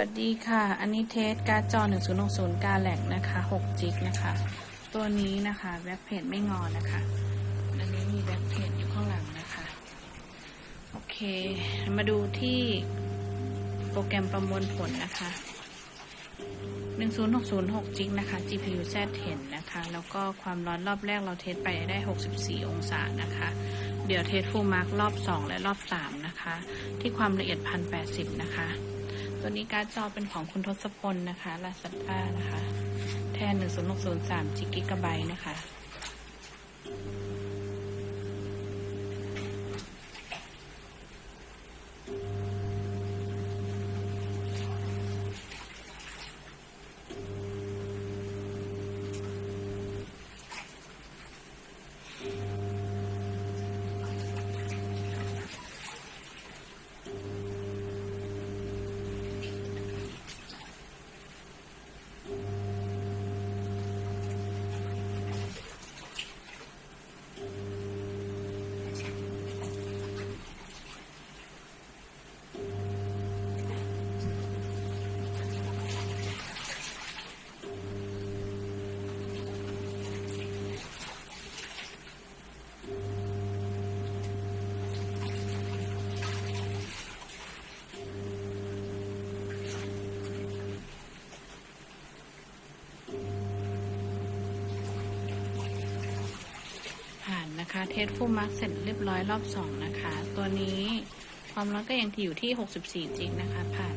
สวัสดีค่ะ อันนี้เทสการ์ดจอ 1060 กาแลกนะคะ 6 จิกนะคะ ตัวนี้นะคะแบ็คเพจไม่งอนะคะ อันนี้มีแบ็คเพจอยู่ข้างหลังนะคะ โอเค มาดูที่โปรแกรมประมวลผลนะคะ 10606 จิกนะคะ GPU Z10 นะคะ แล้วก็ความร้อนรอบแรกเราเทสไปได้ 64 องศานะคะ เดี๋ยวเทสฟูลมาร์กรอบ 2 และรอบ 3 นะคะ ที่ความละเอียด 1080 นะคะ ตัวนี้การ์ดจอเป็นของคุณทศพลนะคะลาซาด้านะคะ แทนหนึ่งศูนย์หกศูนย์สามจิกิกะไบต์นะคะ นะคะ เทสฟูมาร์กเสร็จเรียบร้อยรอบ2นะคะ ตัวนี้ความร้อนก็ยังอยู่ที่ 64จิงนะคะ ผ่าน